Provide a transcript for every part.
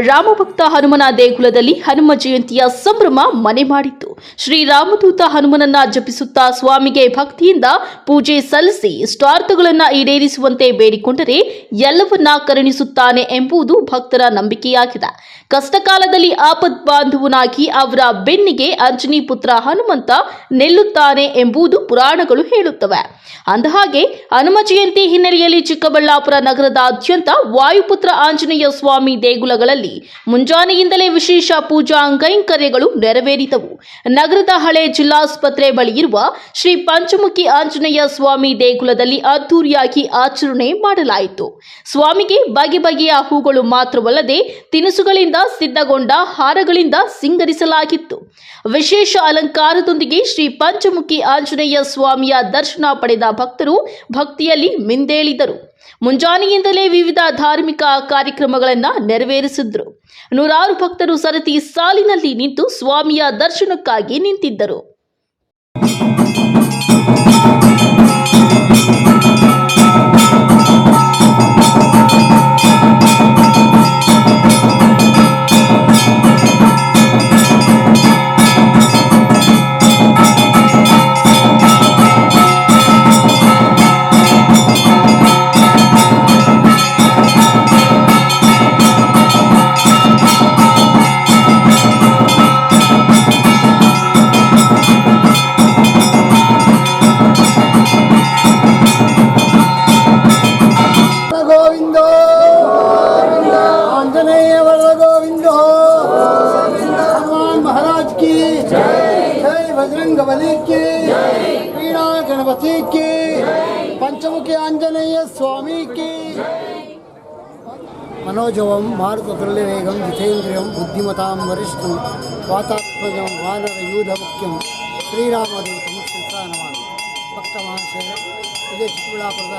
ರಾಮಭಕ್ತ ಹನುಮನ ದೇಗುಲದಲ್ಲಿ ಹನುಮ ಜಯಂತಿಯ ಸಂಭ್ರಮ ಮನೆ ಮಾಡಿತ್ತು ಶ್ರೀರಾಮದೂತ ಹನುಮನನ್ನ ಜಪಿಸುತ್ತಾ ಸ್ವಾಮಿಗೆ ಭಕ್ತಿಯಿಂದ ಪೂಜೆ ಸಲ್ಲಿಸಿ ಸ್ವಾರ್ಥಗಳನ್ನ ಈಡೇರಿಸುವಂತೆ ಬೇಡಿಕೊಂಡರೆ ಎಲ್ಲವನ್ನ ಕರುಣಿಸುತ್ತಾನೆ ಎಂಬುದು ಭಕ್ತರ ನಂಬಿಕೆಯಾಗಿದೆ. ಕಷ್ಟಕಾಲದಲ್ಲಿ ಆಪದ್ ಬಾಂಧವನಾಗಿ ಅವರ ಬೆನ್ನಿಗೆ ಅಂಜನಿ ಪುತ್ರ ಹನುಮಂತ ನಿಲ್ಲುತ್ತಾನೆ ಎಂಬುದು ಪುರಾಣಗಳು ಹೇಳುತ್ತವೆ. ಅಂದಹಾಗೆ, ಹನುಮ ಜಯಂತಿ ಹಿನ್ನೆಲೆಯಲ್ಲಿ ಚಿಕ್ಕಬಳ್ಳಾಪುರ ನಗರದಾದ್ಯಂತ ವಾಯುಪುತ್ರ ಆಂಜನೇಯ ಸ್ವಾಮಿ ದೇಗುಲಗಳಲ್ಲಿ ಮುಂಜಾನೆಯಿಂದಲೇ ವಿಶೇಷ ಪೂಜಾ ಕೈಂಕರ್ಯಗಳು ನೆರವೇರಿದವು. ನಗರದ ಹಳೆ ಜಿಲ್ಲಾಸ್ಪತ್ರೆ ಬಳಿ ಇರುವ ಶ್ರೀ ಪಂಚಮುಖಿ ಆಂಜನೇಯ ಸ್ವಾಮಿ ದೇಗುಲದಲ್ಲಿ ಅದ್ದೂರಿಯಾಗಿ ಆಚರಣೆ ಮಾಡಲಾಯಿತು. ಸ್ವಾಮಿಗೆ ಬಗೆ ಬಗೆಯ ಹೂಗಳು ಮಾತ್ರವಲ್ಲದೆ ತಿನಿಸುಗಳಿಂದ ಸಿದ್ಧಗೊಂಡ ಹಾರಗಳಿಂದ ಸಿಂಗರಿಸಲಾಗಿತ್ತು. ವಿಶೇಷ ಅಲಂಕಾರದೊಂದಿಗೆ ಶ್ರೀ ಪಂಚಮುಖಿ ಆಂಜನೇಯ ಸ್ವಾಮಿಯ ದರ್ಶನ ಪಡೆದ ಭಕ್ತರು ಭಕ್ತಿಯಲ್ಲಿ ಮಿಂದೇಳಿದರು. ಮುಂಜಾನೆಯಿಂದಲೇ ವಿವಿಧ ಧಾರ್ಮಿಕ ಕಾರ್ಯಕ್ರಮಗಳನ್ನು ನೆರವೇರಿಸಿದ್ರು. ನೂರಾರು ಭಕ್ತರು ಸರತಿ ಸಾಲಿನಲ್ಲಿ ನಿಂತು ಸ್ವಾಮಿಯ ದರ್ಶನಕ್ಕಾಗಿ ನಿಂತಿದ್ದರು. ಸರಸ್ವತಿ ಕೀ. ಪಂಚಮುಖಿ ಆಂಜನೇಯ ಸ್ವಾಮಿ ಕೀ. ಮನೋಜವಂ ಭಾರತದಲ್ಲಿವೇಗಂ ಜಿತೇಂದ್ರಿಯಂ ಬುದ್ಧಿಮತಾಂ ವರಿಷ್ಠಂ ವಾತಾತ್ಮಜಂ ವಾನರ ಯೂಧ ಮುಖ್ಯಂ ಶ್ರೀರಾಮದೇವತಮ ಸಂತಾನವಾನ ಭಕ್ತ ಮಹಾಶಯ ಇದೇ ಚಿಕ್ಕಬಳ್ಳಾಪುರದ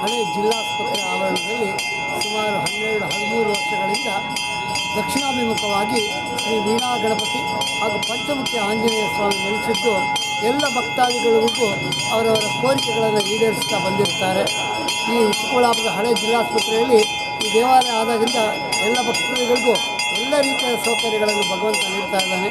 ಹಳೆಯ ಜಿಲ್ಲಾಸ್ಪತ್ರೆ ಆವರಣದಲ್ಲಿ ಸುಮಾರು ಹನ್ನೆರಡು ಹದಿಮೂರು ವರ್ಷಗಳಿಂದ ದಕ್ಷಿಣಾಭಿಮುಖವಾಗಿ ಶ್ರೀ ವೀಣಾ ಗಣಪತಿ ಹಾಗೂ ಪಂಚಮುಖಿ ಆಂಜನೇಯ ಸ್ವಾಮಿ ನೆಲೆಸಿದ್ದು ಎಲ್ಲ ಭಕ್ತಾದಿಗಳಿಗೂ ಅವರವರ ಕೋರಿಕೆಗಳನ್ನು ಈಡೇರಿಸ್ತಾ ಬಂದಿರ್ತಾರೆ ಈ ಚಿಕ್ಕಬಳ್ಳಾಪುರದ ಹಳೆ ಜಿಲ್ಲಾಸ್ಪತ್ರೆಯಲ್ಲಿ ಈ ದೇವಾಲಯ ಆದಾಗಿಂದ ಎಲ್ಲ ಭಕ್ತಾದಿಗಳಿಗೂ ಎಲ್ಲ ರೀತಿಯ ಸೌಕರ್ಯಗಳನ್ನು ಭಗವಂತ ನೀಡ್ತಾ ಇದ್ದಾನೆ.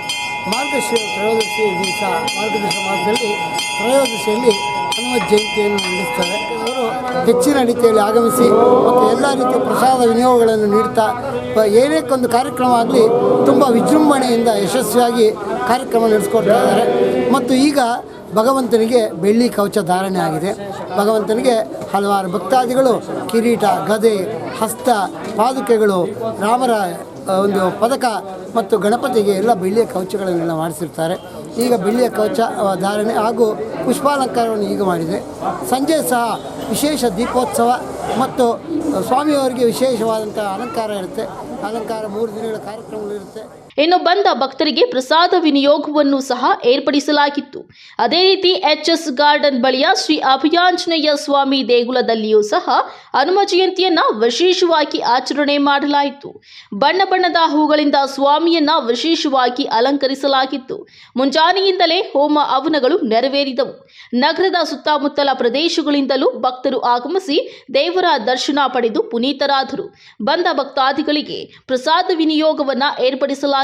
ಮಾರ್ಗದರ್ಶಿ ತ್ರಯೋದಶಿ ದಿವಸ ಮಾರ್ಗದರ್ಶ ಮಾಸದಲ್ಲಿ ತ್ರಯೋದಶಿಯಲ್ಲಿ ಹನುಮ ಜಯಂತಿಯನ್ನು ನಡೆಸ್ತಾರೆ ಅವರು ಹೆಚ್ಚಿನ ರೀತಿಯಲ್ಲಿ ಆಗಮಿಸಿ ಮತ್ತು ಎಲ್ಲ ರೀತಿಯ ಪ್ರಸಾದ ವಿನಿಯೋಗಗಳನ್ನು ನೀಡ್ತಾ ಏನೇ ಒಂದು ಕಾರ್ಯಕ್ರಮ ಆಗಲಿ ತುಂಬ ವಿಜೃಂಭಣೆಯಿಂದ ಯಶಸ್ವಿಯಾಗಿ ಕಾರ್ಯಕ್ರಮ ನಡೆಸ್ಕೊಡ್ತಾ ಇದ್ದಾರೆ. ಮತ್ತು ಈಗ ಭಗವಂತನಿಗೆ ಬೆಳ್ಳಿ ಕವಚ ಧಾರಣೆ ಆಗಿದೆ. ಭಗವಂತನಿಗೆ ಹಲವಾರು ಭಕ್ತಾದಿಗಳು, ಕಿರೀಟ, ಗದೆ, ಹಸ್ತ, ಪಾದುಕೆಗಳು, ರಾಮರ ಒಂದು ಪದಕ ಮತ್ತು ಗಣಪತಿಗೆ ಎಲ್ಲ ಬೆಳ್ಳಿಯ ಕವಚಗಳನ್ನೆಲ್ಲ ಮಾಡಿಸಿರ್ತಾರೆ. ಈಗ ಬೆಳ್ಳಿಯ ಕವಚ ಧಾರಣೆ ಹಾಗೂ ಪುಷ್ಪಾಲಂಕಾರವನ್ನು ಈಗ ಮಾಡಿದೆ. ಸಂಜೆ ಸಹ ವಿಶೇಷ ದೀಪೋತ್ಸವ ಮತ್ತು, ಸ್ವಾಮಿಯವರಿಗೆ ವಿಶೇಷವಾದಂಥ ಅಲಂಕಾರ ಇರುತ್ತೆ. ಅಲಂಕಾರ ಮೂರು ದಿನಗಳ ಕಾರ್ಯಕ್ರಮಗಳಿರುತ್ತೆ. ಇನ್ನು ಬಂದ ಭಕ್ತರಿಗೆ ಪ್ರಸಾದ ವಿನಿಯೋಗವನ್ನು ಸಹ ಏರ್ಪಡಿಸಲಾಗಿತ್ತು. ಅದೇ ರೀತಿ ಎಚ್ ಎಸ್ ಗಾರ್ಡನ್ ಬಳಿಯ ಶ್ರೀ ಅಭಯಾಂಜನೇಯ ಸ್ವಾಮಿ ದೇಗುಲದಲ್ಲಿಯೂ ಸಹ ಹನುಮ ಜಯಂತಿಯನ್ನ ವಿಶೇಷವಾಗಿ ಆಚರಣೆ ಮಾಡಲಾಯಿತು. ಬಣ್ಣ ಬಣ್ಣದ ಹೂಗಳಿಂದ ಸ್ವಾಮಿಯನ್ನ ವಿಶೇಷವಾಗಿ ಅಲಂಕರಿಸಲಾಗಿತ್ತು. ಮುಂಜಾನೆಯಿಂದಲೇ ಹೋಮ ಅವನಗಳು ನೆರವೇರಿದವು. ನಗರದ ಸುತ್ತಮುತ್ತಲ ಪ್ರದೇಶಗಳಿಂದಲೂ ಭಕ್ತರು ಆಗಮಿಸಿ ದೇವರ ದರ್ಶನ ಪಡೆದು ಪುನೀತರಾದರು. ಬಂದ ಭಕ್ತಾದಿಗಳಿಗೆ ಪ್ರಸಾದ ವಿನಿಯೋಗವನ್ನ ಏರ್ಪಡಿಸಲಾಗಿತ್ತು.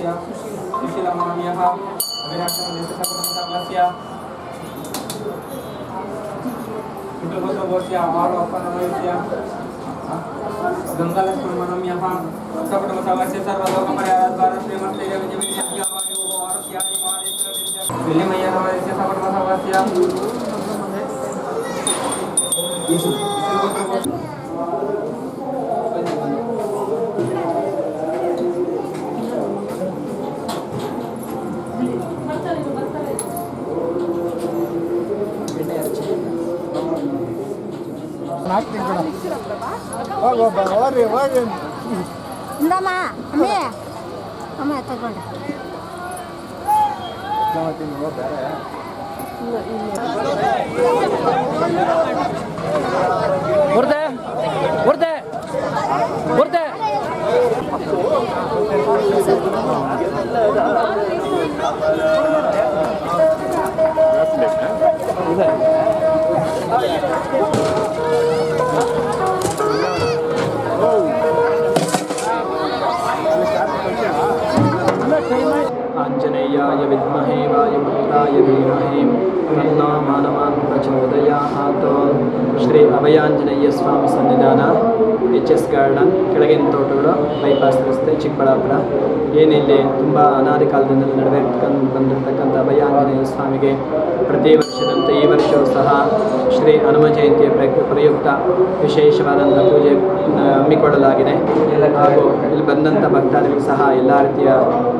तस्य सुशीलमान्यः अभिरक्षणदेशसर्वसङ्गस्य कुटुम्बसर्वस्य अवारोपणस्य गङ्गालक्ष्मणमयः सपटमसवस्य सर्वलोकमर्यादाद्वारा श्रीमन्तेजविजयविद्यावायोगोवारस्यादिमादेश्वरविद्या विलिमयनवस्य सपटमसवस्य ಹೋಗಿ ಹೋಗ್ರಿ ಹೋಗ್ರಿ ಇಂದಮ್ಮ ಅಮ್ಮಿ ಅಮ್ಮ ತಗೊಂಡೆ ಹೊರದೆ ಆಂಜನೇಯಾಯ ವಿದ್ಮಹೇ ವಾಯುಪುತ್ರಾಯ ಧೀಮಹಿ ತನ್ನೋ ಮಾನವಾನ್ ಪ್ರಚೋದಯಾತ್ ಶ್ರೀ ಅಭಯಾಂಜನೇಯ ಸ್ವಾಮಿ ಸನ್ನಿಧಾನ ಎಚ್ ಎಸ್ ಗಾರ್ಡನ್ ಕೆಳಗಿನ ತೋಟಗಳು ಬೈಪಾಸ್ ರಸ್ತೆ, ಚಿಕ್ಕಬಳ್ಳಾಪುರ. ಏನಿಲ್ಲಿ ತುಂಬ ಅನಾದಿ ಕಾಲದಿಂದಲೂ ನಡೆದಿರ್ತಕ್ಕಂಥ ಬಂದಿರತಕ್ಕಂಥ ಅಭಯಾಂಜನೇಯ ಸ್ವಾಮಿಗೆ ಪ್ರತಿ ವರ್ಷದಂತೆ ಈ ವರ್ಷವೂ ಸಹ ಶ್ರೀ ಹನುಮ ಜಯಂತಿಯ ಪ್ರಯುಕ್ತ ವಿಶೇಷವಾದಂಥ ಪೂಜೆ ಹಮ್ಮಿಕೊಳ್ಳಲಾಗಿದೆ. ಹಾಗೂ ಇಲ್ಲಿ ಬಂದಂಥ ಭಕ್ತಾದಿಗಳು ಸಹ ಎಲ್ಲ ರೀತಿಯ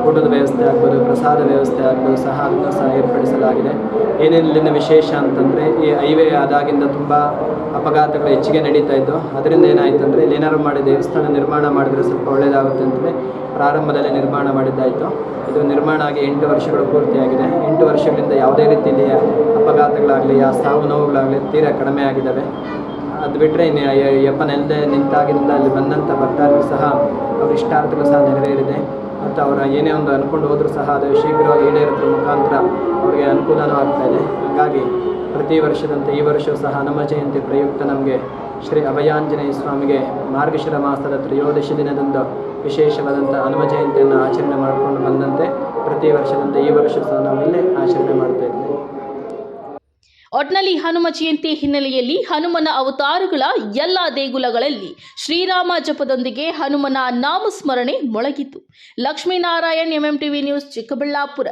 ಊಟದ ವ್ಯವಸ್ಥೆ ಆಗ್ಬೋದು, ಪ್ರಸಾದ ವ್ಯವಸ್ಥೆ ಆಗ್ಬೋದು ಸಹ ಅದನ್ನು ಸಹ ಏರ್ಪಡಿಸಲಾಗಿದೆ. ಇಲ್ಲಿನ ವಿಶೇಷ ಅಂತಂದರೆ ಈ ಹೈವೇ ಆದಾಗಿಂದ ತುಂಬ ಅಪಘಾತಗಳು ಹೆಚ್ಚಿಗೆ ನಡೀತಾ ಇದ್ದು ಅದರಿಂದ ಏನಾಯಿತು ಅಂದರೆ ಏನಾದ್ರು ಮಾಡಿ ದೇವಸ್ಥಾನ ನಿರ್ಮಾಣ ಮಾಡಿದರೆ ಸ್ವಲ್ಪ ಒಳ್ಳೆಯದಾಗುತ್ತೆ ಅಂದರೆ ಪ್ರಾರಂಭದಲ್ಲೇ ನಿರ್ಮಾಣ ಮಾಡಿದ್ದಾಯಿತು. ಇದು ನಿರ್ಮಾಣ ಆಗಿ ಎಂಟು ವರ್ಷಗಳು ಪೂರ್ತಿಯಾಗಿದೆ ಎಂಟು ವರ್ಷಗಳಿಂದ ಯಾವುದೇ ರೀತಿಯಲ್ಲಿ ಅಪಘಾತಗಳಾಗಲಿ, ಆ ಸಾವು ನೋವುಗಳಾಗಲಿ ತೀರಾ ಕಡಿಮೆ ಆಗಿದ್ದಾವೆ. ಅದು ಬಿಟ್ಟರೆ ಇನ್ನು ಯ- ಯಪ್ಪ ನೆಲದೆ ನಿಂತಾಗಿನಿಂದ ಅಲ್ಲಿ ಬಂದಂಥ ಭಕ್ತಾದರೂ ಸಹ ಅವ್ರ ಇಷ್ಟಾರ್ಥಗಳು ಸಹ ನೆರವೇರಿದೆ. ಮತ್ತು ಅವರ ಏನೇ ಒಂದು ಅಂದ್ಕೊಂಡು ಹೋದರೂ ಸಹ ಅದು ಶೀಘ್ರವಾಗಿ ಈಡೇರೋದ್ರ ಮುಖಾಂತರ ಅವರಿಗೆ ಅನುಕೂಲನೂ ಆಗ್ತಾಯಿದೆ ಹಾಗಾಗಿ ಪ್ರತಿ ವರ್ಷದಂತೆ ಈ ವರ್ಷವೂ ಸಹ ಹನುಮ ಜಯಂತಿ ಪ್ರಯುಕ್ತ ನಮಗೆ ಶ್ರೀ ಅಭಯಾಂಜನೇಯ ಸ್ವಾಮಿಗೆ ಮಾರ್ಗಶಿರ ಮಾಸದ ತ್ರಯೋದಶಿ ದಿನದಂದು ವಿಶೇಷವಾದಂಥ ಹನುಮ ಜಯಂತಿಯನ್ನು ಆಚರಣೆ ಮಾಡಿಕೊಂಡು ಬಂದಂತೆ ಪ್ರತಿ ವರ್ಷದಂತೆ ಈ ವರ್ಷ ಸಹ ನಾವು ಇಲ್ಲೇ ಆಚರಣೆ ಮಾಡ್ತಾ ಇದ್ದೇವೆ. ಒಟ್ನಲ್ಲಿ ಹನುಮ ಜಯಂತಿ ಹಿನ್ನೆಲೆಯಲ್ಲಿ ಹನುಮನ ಅವತಾರಗಳ ಎಲ್ಲ ದೇಗುಲಗಳಲ್ಲಿ ಶ್ರೀರಾಮ ಜಪದೊಂದಿಗೆ ಹನುಮನ ನಾಮಸ್ಮರಣೆ ಮೊಳಗಿತು. Lakshminarayan MM TV news Chikkaballapur.